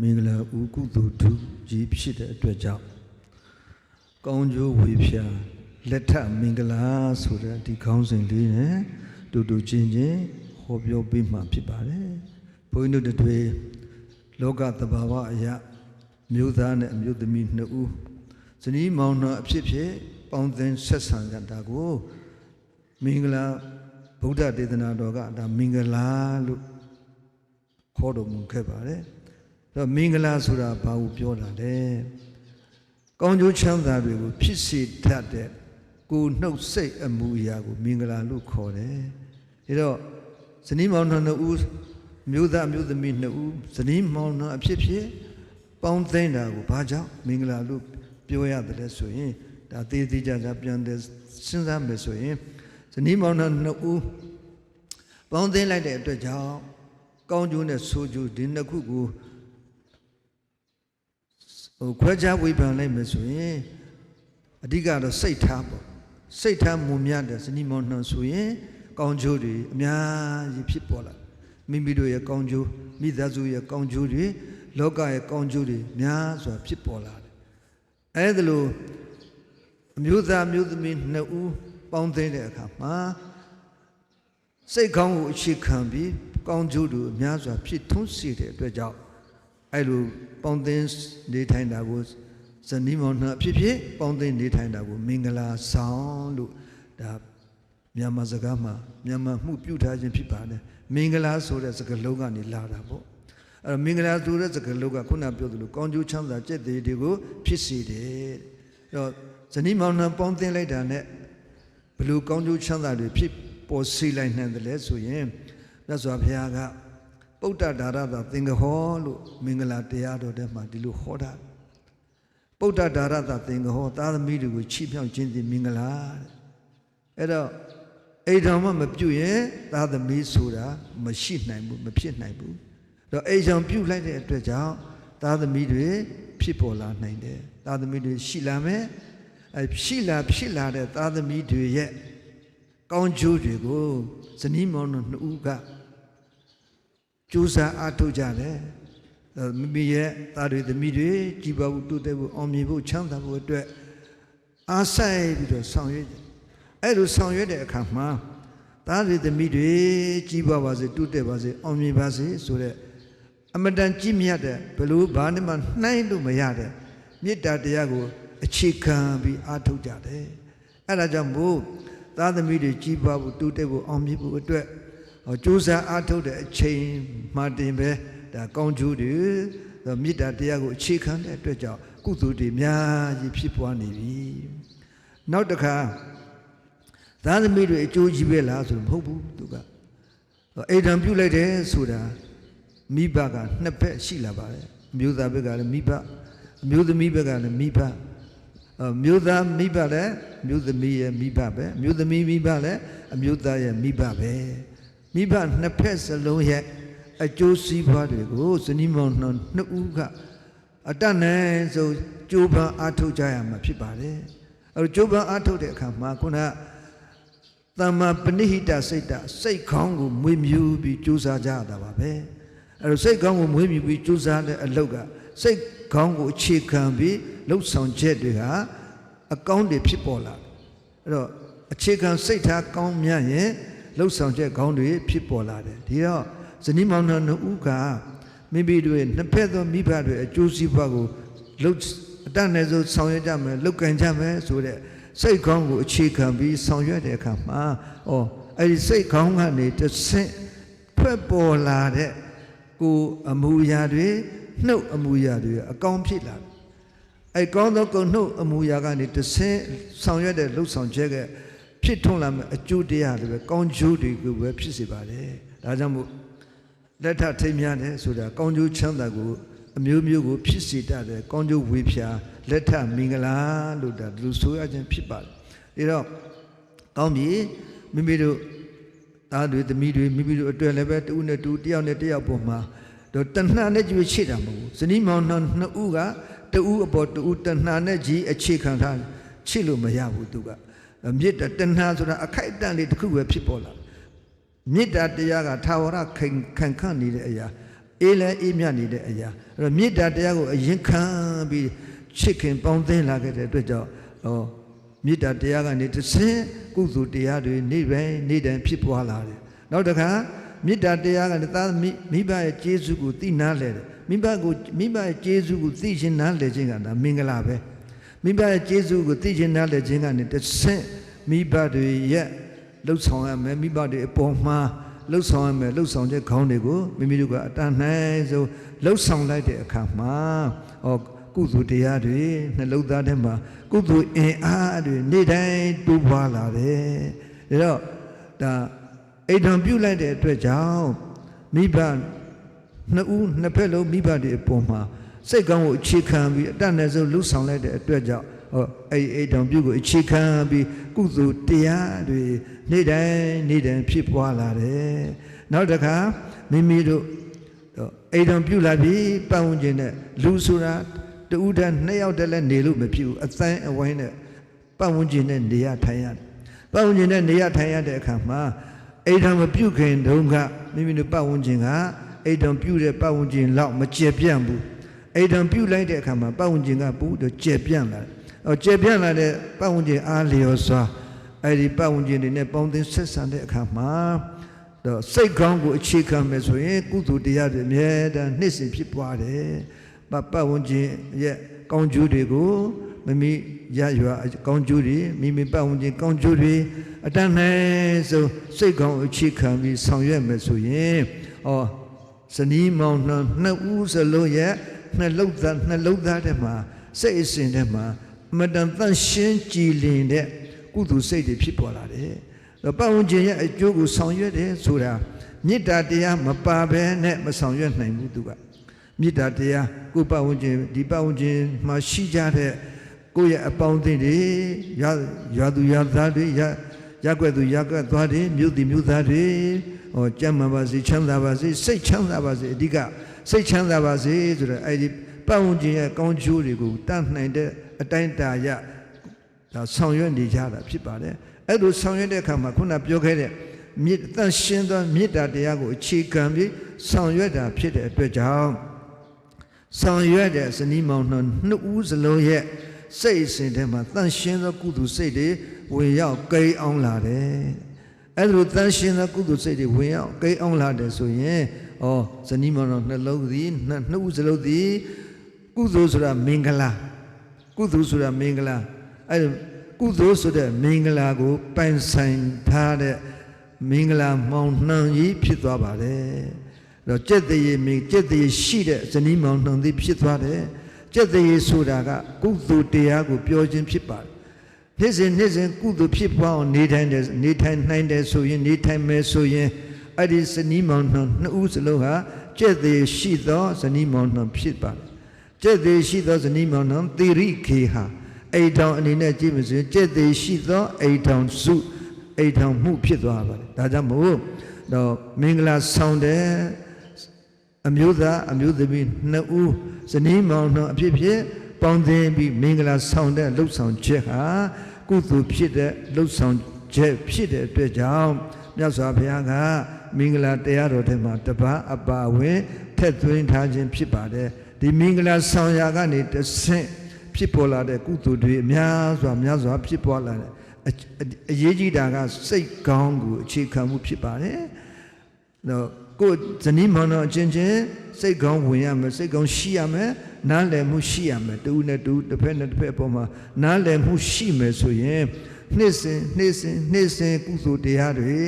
မင်္ဂလာဦးကုသိုလ်ထူးကြီးဖြစ်တဲ့အတွက်ကြောင့်ကောင်းကျိုးဝေဖြာလက်ထမင်္ဂလာဆိုတဲ့ဒီခေါင်းစဉ်လေးနဲ့တူတူချင်းချင်းဟောပြောပေးမှဖြစ်ပါတယ်ဘုန်းကြီးတို့တွေလောကသဘာဝအရာမျိုးသားနဲ့အမျိုးသမီးနှစ်ဦးဇနီးမောင်နှံအဖြစ်ဖြစ်ပေါင်းသင်းဆက်ဆံကြတာကိုမင်္ဂလာဗုဒ္ဓဒေသနာတော်ကဒါမင်္ဂလာလို့ခေါ်တော်မူခဲ့ပါတယ်။အဲ တော့မင်္ဂလာဆိုတာဘာကိုပြောတာလဲ။ကောင်းကျိုးချမ်းသာတွေကိုဖြစ်စေတတ်တဲ့ကိုယ်နှုတ်စိတ်အမူအရာကိုမင်္ဂလာလို့ခေါ်တယ်။ဒါတော့ဇနီးမောင်နှံနှစ်ဦးမျိုးသားမျိုးသမီးနှစ်ဦးဇနီးမောင်နှံအဖြစ်ဖြစ်ပေါင်းသိမ့်တာကိုဘာကြောင့်မင်္ဂလာလို့ပြောရတယ်လဲဆိုရင်ဒါသေးသေးကြကြပြန်တယ်စဉ်းစားမယ်ဆိုရင်ဇနီးမောင်နှံနှစ်ဦးပေါင်းသိမ့်လိုက်တဲ့အတွက်ကြောင့်ကောင်းကျိုးနဲ့ဆိုးကျိုးဒီနှစ်ခုကိုဟို ခွဲခြားဝေဖန်လိုက်မယ်ဆိုရင်အဓိကတော့စိတ်ထားပေါ့စိတ်ထားမုံမြတဲ့ဇနီးမောင်နှံဆိုရင် ကောင်းကျိုးတွေအများကြီးဖြစ်ပေါ်လာမိမိတို့ရဲ့ကောင်းကျိုးမိသားစုရဲ့ကောင်းကျိုးတွေလောကရဲ့ကောင်းကျိုးတွေများစွာဖြစ်ပေါ်လာတယ်အဲဒါလို့အမျိုးသားမျိုးသမီးနှစ်ဦးပေါင်းသိတဲ့အခါမှာစိတ်ကောင်းကိုအခြေခံပြီးကောင်းကျိုးတွေအများစွာဖြစ်ထွန်းစေတဲ့အတွက်ကြောင့် အဲ့လိုပေါင်းသိနေထိုင်တာကိုဇနီးမောင်နှံအဖြစ်ဖြစ်ပေါင်းသိနေထိုင်တာကိုမင်္ဂလာဆောင်လို့ဒါမြန်မာစကားမှာမြန်မာမှုပြုထားခြင်းဖြစ်ပါတယ်မင်္ဂလာဆိုတဲ့စကားလုံးကနေလာတာပေါ့အဲ့တော့မင်္ဂလာဆိုတဲ့စကားလုံးကခုနပြောသလိုကောင်းကျိုးချမ်းသာကြက်သေးတွေကိုဖြစ်စေတယ်အဲ့တော့ဇနီးမောင်နှံပေါင်းသိလိုက်တာနဲ့ဘလို့ကောင်းကျိုးချမ်းသာတွေဖြစ်ပေါ်စေလိုက်နိုင်တယ်လဲဆိုရင်မြတ်စွာဘုရားက ပုဒ္ဒဒါရတာသင်္ကဟောလို့မင်္ဂလာတရားတော်ထဲမှာဒီလိုဟောတာပုဒ္ဒဒါရတာသင်္ကဟောသာသမီတွေကိုချီးဖြောင့်ခြင်းဒီမင်္ဂလာတဲ့အဲ့တော့အိမ်တော်မှမပြုတ်ရင်သာသမီဆိုတာမရှိနိုင်ဘူးမဖြစ်နိုင်ဘူးတော့အိမ်ဆောင်ပြုတ်လိုက်တဲ့အတွက်ကြောင့်သာသမီတွေဖြစ်ပေါ်လာနိုင်တယ်သာသမီတွေရှိလာမယ်အဲရှိလာဖြစ်လာတဲ့သာသမီတွေရဲ့ကောင်းကျိုးတွေကိုဇနီးမောင်တို့နှစ်ဦးက ကြိုးစားအားထုတ်ကြတယ်မိမိရဲ့သားတွေသမီးတွေကြည်ပါဖို့တိုးတက်ဖို့အောင်မြင်ဖို့ချမ်းသာဖို့အတွက်အားဆိုင်ပြီးတော့ဆောင်ရွက်ကြအဲ့လိုဆောင်ရွက်တဲ့အခါမှာသားတွေသမီးတွေကြီးပွားပါစေတိုးတက်ပါစေအောင်မြင်ပါစေဆိုတဲ့အမတန်ကြီးမြတ်တဲ့ဘလို့ဘာနဲ့မှနှိုင်းလို့မရတဲ့မေတ္တာတရားကိုအခြေခံပြီးအားထုတ်ကြတယ်အဲ့ဒါကြောင့်မို့သားသမီးတွေကြီးပွားဖို့တိုးတက်ဖို့အောင်မြင်ဖို့အတွက် ကြိုးစားအားထုတ်တဲ့အချိန်မှတင်ပဲဒါကောင်းကျိုးတွေမေတ္တာတရားကိုအခြေခံတဲ့အတွက်ကြောင့်ကုသိုလ်တွေအများကြီးဖြစ်ပွားနေပြီနောက်တစ်ခါသားသမီးတွေအကျိုးကြီးပဲလားဆိုမဟုတ်ဘူးသူကအိမ်တံပြုတ်လိုက်တယ်ဆိုတာမိဘကနှစ်ဖက်ရှိလာပါတယ်အမျိုးသားဘက်ကလည်းမိဘအမျိုးသမီးဘက်ကလည်းမိဘအမျိုးသားမိဘလည်းအမျိုးသမီးရဲ့မိဘပဲအမျိုးသမီးမိဘလည်းအမျိုးသားရဲ့မိဘပဲ မိဘနှစ်ဖက်စလုံးရဲ့အကျိုးစီးပွားတွေကိုဇနီးမောင်နှံနှစ်ဦးကအတတ်နဲ့ဆိုကြိုးပမ်းအားထုတ်ကြရမှာဖြစ်ပါတယ်အဲကြိုးပမ်းအားထုတ်တဲ့အခါမှာခုနကသမ္မာပဏိဟိတစိတ်တစိတ်ခေါင်းကိုမွေးမြူပြီးကြိုးစားကြရတာပါပဲအဲတော့စိတ်ခေါင်းကိုမွေးမြူပြီးကြိုးစားတဲ့အလုပ်ကစိတ်ခေါင်းကိုအခြေခံပြီးလှုပ်ဆောင်ချက်တွေဟာအကောင်းတွေဖြစ်ပေါ်လာအဲ့တော့အခြေခံစိတ်ထားကောင်းမြတ်ရင် လှုပ်ဆောင်ချက်ကောင်းတွေဖြစ်ပေါ်လာတယ်ဒီတော့ဇနီးမောင်နှံနှစ်ဦးကမိမိတို့ရဲ့နှစ်ဖက်သောမိဘတွေအကျိုးစီးပွားကိုလှုပ်အတတ်နဲ့ဆိုဆောင်ရွက်ကြမယ်လှုပ်ကန်ကြမယ်ဆိုတဲ့စိတ်ကောင်းကိုအခြေခံပြီးဆောင်ရွက်တဲ့အခါမှာဩအဲ့ဒီစိတ်ကောင်းကနေတဆင့်ထွက်ပေါ်လာတဲ့ကိုအမူအရာတွေနှုတ်အမူအရာတွေအကောင်းဖြစ်လာတယ်အဲ့ကောင်းသောကုနှုတ်အမူအရာကနေတဆင့်ဆောင်ရွက်တဲ့လှုပ်ဆောင်ချက်က ဖြစ်ထွန်းလာမယ့်အကျိုးတရားတွေပဲကောင်းကျိုးတွေကိုပဲဖြစ်စေပါတယ်ဒါကြောင့်မို့လက်ထထိမ်းများတယ်ဆိုတာကောင်းကျိုးချမ်းသာကိုအမျိုးမျိုးကိုဖြစ်စေတတ်တယ်ကောင်းကျိုးဝေဖြာလက်ထမင်္ဂလာလို့ဒါလူဆိုရခြင်းဖြစ်ပါတယ်ဒါတော့ကောင်းပြီမိမိတို့သားတွေသမီးတွေမိမိတို့အတွက်လည်းပဲတူနဲ့တူတယောက်နဲ့တယောက်ပေါ်မှာတော့တဏှာနဲ့ကြွေချစ်တာမဟုတ်ဘူးဇနီးမောင်နှံနှစ်ဦးကတူအပေါ်တူတဏှာနဲ့ကြီးအခြေခံထားချစ်လို့မရဘူးသူက မြစ်တဏှာဆိုတာအခိုက်အတန့်လေးတစ်ခုပဲဖြစ်ပေါ်လာမေတ္တာတရားကထာဝရခိုင်ခံခန့်နေတဲ့အရာအေးလဲအေးမြတ်နေတဲ့အရာအဲ့တော့မေတ္တာတရားကိုအရင်ခံပြီးချစ်ခင်ပေါင်းသင်းလာခဲ့တဲ့အတွက်ကြောင့်ဟောမေတ္တာတရားကနေတစ်ဆင့်ကုသိုလ်တရားတွေနေ့တိုင်းနေ့တိုင်းဖြစ်ပွားလာတယ်နောက်တစ်ခါမေတ္တာတရားကလည်းသားမိမိဘရဲ့ကျေးဇူးကိုသိနာလဲတယ်မိဘကိုမိဘရဲ့ကျေးဇူးကိုသိခြင်းနားလဲခြင်းကဒါမင်္ဂလာပဲ မိဘရဲ့ကျေးဇူးကိုသိခြင်းနားလဲခြင်းကနေတစ်ဆင့်မိဘတွေရဲ့လှုပ်ဆောင်ရမယ်မိဘတွေအပေါ်မှာလှုပ်ဆောင်ရမယ်လှုပ်ဆောင်ချက်ခေါင်းတွေကိုမိမိတို့ကအတန်နိုင်ဆုံးလှုပ်ဆောင်လိုက်တဲ့အခါမှာဟောကုသိုလ်တရားတွေနှလုံးသားထဲမှာကုသိုလ်အင်အားတွေနေ့တိုင်းတိုးပွားလာတယ်ဒါတော့ဒါအိမ်တော်ပြုတ်လိုက်တဲ့အတွက်ကြောင့်မိဘနှစ်ဦးနှစ်ဖက်လုံးမိဘတွေအပေါ်မှာ စိတ်ကောင်းကိုအခြေခံပြီးအတန်နဲ့ဆုံးလှုပ်ဆောင်လိုက်တဲ့အတွက်ကြောင့်ဟောအဲ့ဒီအိမ်တော်ပြုတ်ကိုအခြေခံပြီးကုသိုလ်တရားတွေနေ့တိုင်းနေ့တိုင်းဖြစ်ပွားလာတယ်နောက်တစ်ခါမိမိတို့တော့အိမ်တော်ပြုတ်လာပြီးပတ်ဝန်းကျင်နဲ့လူဆိုတာတူဦးတန်းနှစ်ယောက်တည်းလည်းနေလို့မဖြစ်ဘူးအသင်းအဝိုင်းနဲ့ပတ်ဝန်းကျင်နဲ့နေရထိုင်ရတယ်ပတ်ဝန်းကျင်နဲ့နေရထိုင်ရတဲ့အခါမှာအိမ်တော်မပြုတ်ခင်တုန်းကမိမိတို့ပတ်ဝန်းကျင်ကအိမ်တော်ပြုတ်တဲ့ပတ်ဝန်းကျင်လောက်မကျေပြန့်ဘူး အိမ်တော်ပြုတ်လိုက်တဲ့အခါမှာပတ်ဝန်းကျင်ကပူတော့ကျေပြန့်လာတယ်။အော်ကျေပြန့်လာတဲ့ပတ်ဝန်းကျင်အားလျော်စွာအဲ့ဒီပတ်ဝန်းကျင်တွေနဲ့ပေါင်းသင်းဆက်ဆံတဲ့အခါမှာတော့စိတ်ကောင်းကိုအခြေခံမယ်ဆိုရင်ကုသိုလ်တရားတွေအမြဲတမ်းနှိမ့်စင်ဖြစ်ပွားတယ်။ပတ်ပတ်ဝန်းကျင်ရဲ့ကောင်းကျိုးတွေကိုမမိရရွာကောင်းကျိုးတွေမိမိပတ်ဝန်းကျင်ကောင်းကျိုးတွေအတန်းနဲ့ဆိုစိတ်ကောင်းအခြေခံပြီးဆောင်ရွက်မယ်ဆိုရင်ဩဇနီးမောင်နှံနှစ်ဦးစလုံးရဲ့ နှလုံးသားနှလုံးသားထဲမှာစိတ်အစဉ်ထဲမှာအမတန်တန့်ရှင်းကြည်လင်တဲ့ကုသိုလ်စိတ်တွေဖြစ်ပေါ်လာတယ်။တော့ပတ်ဝန်းကျင်ရဲ့အကျိုးကိုဆောင်ရွက်တယ်ဆိုတာမေတ္တာတရားမပါဘဲနဲ့မဆောင်ရွက်နိုင်ဘူးသူကမေတ္တာတရားကိုယ်ပတ်ဝန်းကျင်ဒီပတ်ဝန်းကျင်မှာရှိကြတဲ့ကိုယ့်ရဲ့အပေါင်းအသင်းတွေရရသူရသားတွေရရက်ွက်သူရက်ွက်သွားတွေမြို့သူမြို့သားတွေဟောကြမ်းမှန်ပါစေချမ်းသာပါစေစိတ်ချမ်းသာပါစေအဓိက စိတ်ချမ်းသာပါစေဆိုတော့အဲ့ဒီပတ်ဝန်းကျင်ရဲ့ကောင်းကျိုးတွေကိုတတ်နိုင်တဲ့အတိုင်းတာရဒါဆောင်ရွက်နေကြတာဖြစ်ပါတယ်အဲ့လိုဆောင်ရွက်တဲ့အခါမှာခုနပြောခဲ့တဲ့မြေတန့်ရှင်းသောမေတ္တာတရားကိုအခြေခံပြီးဆောင်ရွက်တာဖြစ်တဲ့အတွက်ကြောင့်ဆောင်ရွက်တဲ့ဇနီးမောင်နှံနှစ်ဦးစလုံးရဲ့စိတ်အစဉ်ထဲမှာတန့်ရှင်းသောကုသိုလ်စိတ်တွေဝင်ရောက်ကိန်းအောင်လာတယ်အဲ့လိုတန့်ရှင်းသောကုသိုလ်စိတ်တွေဝင်ရောက်ကိန်းအောင်လာတယ်ဆိုရင် ဩဇနီးမောင်နှံနှလုံးသည်နှစ်ဦးစလုံးသည်ကုသိုလ်ဆိုတာမင်္ဂလာကုသိုလ်ဆိုတာမင်္ဂလာအဲ့ကုသိုလ်ဆိုတဲ့မင်္ဂလာကိုပိုင်ဆိုင်ထားတဲ့မင်္ဂလာမောင်နှံကြီးဖြစ်သွားပါတယ်တော့ကြက်တရေမင်းကြက်တရေရှိတဲ့ဇနီးမောင်နှံသည်ဖြစ်သွားတယ်ကြက်တရေဆိုတာကကုသိုလ်တရားကိုပြောခြင်းဖြစ်ပါတယ်နေ့စဉ်နေ့စဉ်ကုသိုလ်ဖြစ်ပွားအောင်နေထိုင်တယ်နေထိုင်နိုင်တယ်ဆိုရင်နေထိုင်မယ်ဆိုရင် အဲ့ဒီဇနီးမောင်နှံနှစ်ဦးစလုံးဟာကြက်တရေရှိသောဇနီးမောင်နှံဖြစ်ပါတယ်ကြက်သေးရှိသောဇနီးမောင်နှံသီရိခေဟာအိတ်ထောင်အနေနဲ့ကြည့်မစကြက်သေးရှိသောအိတ်ထောင်စုအိတ်ထောင်မှုဖြစ်သွားပါတယ်ဒါကြောင့်မို့တော့မင်္ဂလာဆောင်တဲ့အမျိုးသားအမျိုးသမီးနှစ်ဦးဇနီးမောင်နှံအဖြစ်ဖြစ်ပေါင်းသင်းပြီးမင်္ဂလာဆောင်တဲ့လှုပ်ဆောင်ချက်ဟာကုသိုလ်ဖြစ်တဲ့လှုပ်ဆောင်ချက်ဖြစ်တဲ့အတွက်ကြောင့်မြတ်စွာဘုရားက မင်္ဂလာတရားတော်ထဲမှာတပန်းအပါဝင်ထက်သွင်းထားခြင်းဖြစ်ပါတယ်ဒီမင်္ဂလာဆောင်ရာကနေတဆင့်ဖြစ်ပေါ်လာတဲ့ကုသိုလ်တွေအများစွာများစွာဖြစ်ပေါ်လာတဲ့အအရေးကြီးတာကစိတ်ကောင်းကိုအခြေခံမှုဖြစ်ပါတယ်။တော့ကိုယ်ဇနီးမောင်နှံအချင်းချင်းစိတ်ကောင်းဝင်ရမယ်စိတ်ကောင်းရှိရမယ်နားလည်မှုရှိရမယ်တူနဲ့တူတစ်ဖက်နဲ့တစ်ဖက်အပေါ်မှာနားလည်မှုရှိမယ်ဆိုရင် နှစ်စဉ်နှစ်စဉ်နှစ်စဉ်ကုသိုလ်တရားတွေ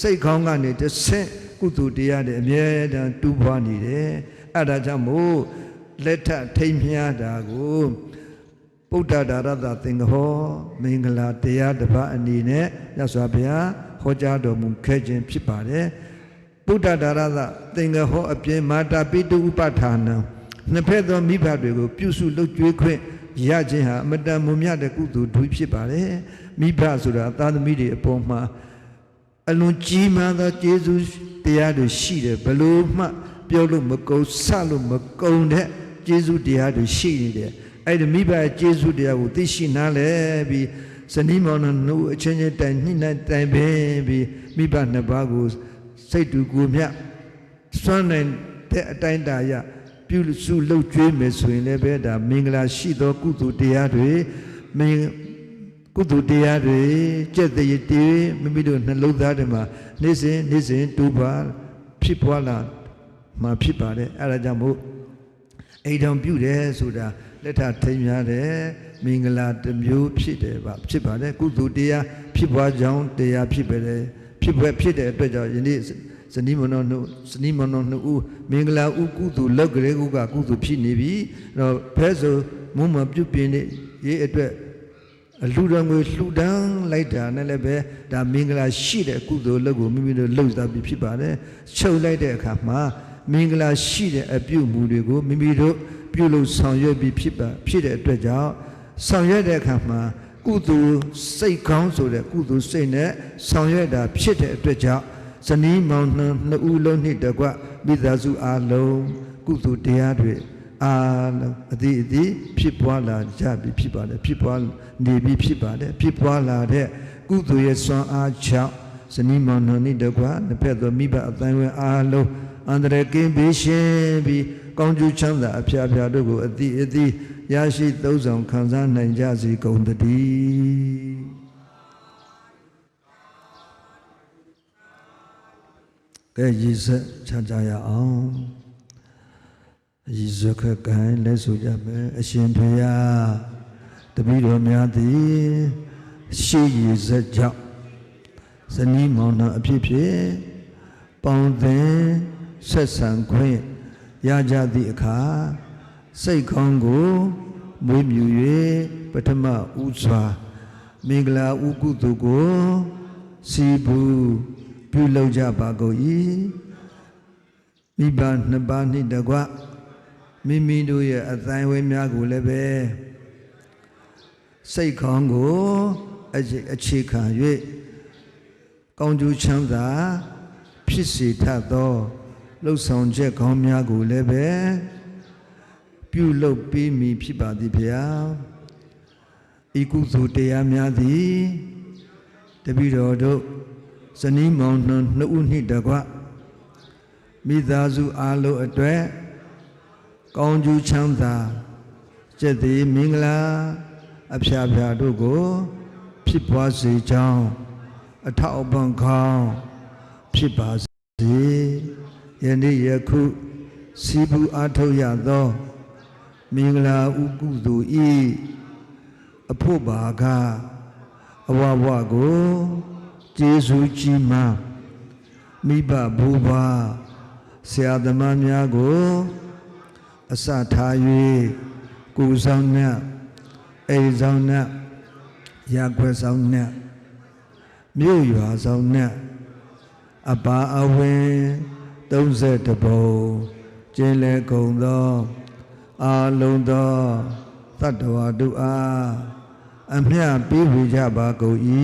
စိတ်ကောင်းကနေတဆင့်ကုသိုလ်တရားတွေအမြဲတမ်းတူပွားနေတယ်။အဲဒါကြောင့်မို့လက်ထထိမ့်မြားတာကိုဗုဒ္ဓဒါရသသင်္ကဟောမင်္ဂလာတရားတစ်ပါးအနေနဲ့မြတ်စွာဘုရားဟောကြားတော်မူခဲ့ခြင်းဖြစ်ပါတယ်ဗုဒ္ဓဒါရသသင်္ကဟောအပြင်မာတာပိတုဥပဌာနံနှစ်ဖက်သောမိဘတွေကိုပြုစုလုပ်ကြွေးခွင့် ရခြင်းဟာအမတန်မွန်မြတ်တဲ့ကုသိုလ်ထူးဖြစ်ပါတယ်မိဘဆိုတာသာသမီတွေအပေါ်မှာအလွန်ကြီးမားသောကျေးဇူးတရားတွေရှိတယ်ဘလို့မှ ပြောလို့မကုန်ဆလို့မကုန်တဲ့ကျေးဇူးတရားတွေရှိနေတယ်အဲ့ဒီမိဘရဲ့ကျေးဇူးတရားကိုသိရှိနားလဲပြီးဇနီးမောင်နှံတို့အချင်းချင်းတိုင်ညှိနှိုင်းတိုင်ပင်ပြီးမိဘနှစ်ပါးကိုစိတ်တူကိုယ်မြတ်စွမ်းနိုင်တဲ့အတိုင်းအတာရ ပြုစုလှုပ်ကြွေးမယ်ဆိုရင်လည်းပဲဒါမင်္ဂလာရှိသော ကုသိုလ်တရားတွေမင်ကုသိုလ်တရားတွေကြက်တည်းတည်းမိမိတို့နှလုံးသားတွေမှာနေ့စဉ်နေ့စဉ်တူပါဖြစ်ပွားလာမှာဖြစ်ပါတယ်အဲဒါကြောင့်မို့အိမ်တော်ပြုတယ်ဆိုတာလက်ထထိမ်းများတယ်မင်္ဂလာတစ်မျိုးဖြစ်တယ်ပါဖြစ်ပါတယ်ကုသိုလ်တရားဖြစ်ပွားကြောင်းတရားဖြစ်ပဲလေဖြစ်ပွဲဖြစ်တဲ့အတွက်ကြောင့်ယနေ့ ဇနီးမနောတို့ဇနီးမနောနှစ်ဦးမင်္ဂလာဥကုသိုလ်လောက်ကလေးကကုသိုလ်ဖြစ်နေပြီအဲ့တော့ဖဲဆိုမုံမပြုတ်ပြင်းနေရေးအတွက်အလှူတော်ငွေလှူဒန်းလိုက်တာနဲ့လည်းပဲဒါမင်္ဂလာရှိတဲ့ကုသိုလ်လုပ်ကိုမိမိတို့လှုပ်သားပြီးဖြစ်ပါတယ်ချုပ်လိုက်တဲ့အခါမှာမင်္ဂလာရှိတဲ့အပြုမှုတွေကိုမိမိတို့ပြုလုပ်ဆောင်ရွက်ပြီးဖြစ်ပါဖြစ်တဲ့အတွက်ကြောင့်ဆောင်ရွက်တဲ့အခါမှာကုသိုလ်စိတ်ကောင်းဆိုတဲ့ကုသိုလ်စိတ်နဲ့ဆောင်ရွက်တာဖြစ်တဲ့အတွက်ကြောင့် ဇနီးမောင်နှံနှစ်ဦးလုံးနှင့်တကွမိသားစုအားလုံးကုသိုလ်တရားတွေအားလုံးအသည့်အသည့်ဖြစ်ပွားလာကြပြီဖြစ်ပါတယ်ဖြစ်ပွားနေပြီဖြစ်ပါတယ်ဖြစ်ပွားလာတဲ့ကုသိုလ်ရဲ့စွမ်းအားကြောင့်ဇနီးမောင်နှံနှင့်တကွနှစ်ဖက်သောမိဘအတိုင်းဝဲအားလုံးအန္တရာယ်ကင်းပြီးရှင်းပြီးကောင်းကျိုးချမ်းသာအဖျားဖျားတို့ကိုအသည့်အသည့်ရရှိသုံးဆောင်ခံစားနိုင်ကြစေကုန်သတည်း ကဲရည်စက်ချမ်းကြရအောင်ရည်စက်ခက်ကိုင်းလက်ဆိုကြမယ်အရှင်ဖေယတပည့်တော်များသည်ရှေးရည်စက်ကြောင့်ဇနီးမောင်နှံအဖြစ်ဖြင့်ပေါင်းသင်ဆက်ဆံခွင့်ရကြသည့်အခါစိတ်ကောင်းကိုမွေးမြူ၍ပထမဥစွာမင်္ဂလာဥကုတုကိုစီဘူး ပြုလုပ်ကြပါကုန်၏မိဘနှစ်ပါးနှင့်တကွမိမိတို့ရဲ့အတိုင်းဝဲများကိုလည်းပဲစိတ်ကောင်းကိုအခြေခံ၍ကောင်းကျိုးချမ်းသာဖြစ်စေထသောလှုပ်ဆောင်ချက်ကောင်းများကိုလည်းပဲပြုလုပ်ပေးမိဖြစ်ပါသည်ဗျာဤကုသိုလ်တရားများသည်တပိတော်တို့ ဇနီးမောင်နှံနှစ်ဦးနှင့်တကွမိသားစုအားလုံးအတွက်ကောင်းကျိုးချမ်းသာကျက်သည်မင်္ဂလာအဖျားဖျားတို့ကို ဖြစ်ပွားစေကြောင်းအထောက်အပံ့ကောင်းဖြစ်ပါစေယနေ့ယခုစီဘူးအားထုတ်ရသောမင်္ဂလာဥကုသိုလ်ဤအဖို့ပါကအဝဝကို ကျေးဇူးကြီးမှမိဘဘူပါဆရာသမားများကို အစထား၍ကိုဆောင်နဲ့အိမ်ဆောင်နဲ့ရာခွဲဆောင်နဲ့မြို့ရွာဆောင်နဲ့အပါအဝင်32ပုံကျင်းလဲကုန်သောအာလုံးသောတတ္တဝါတို့အားအမျှပေးဝေကြပါကုန်၏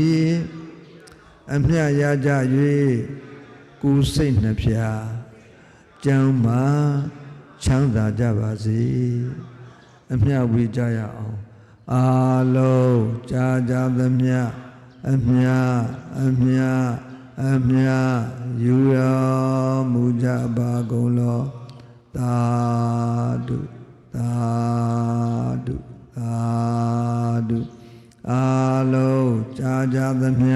အမျှရကြ၍ကိုယ်စိတ်နှဖျားကျမ်းမာချမ်းသာကြပါစေအမျှဝေကြရအောင်အာလုံးကြာကြာသမျှအမျှအမျှအမြယူတော်မူကြပါကုန်လောသာဓုသာဓုသာဓုအာလုံးကြာကြာသမျှ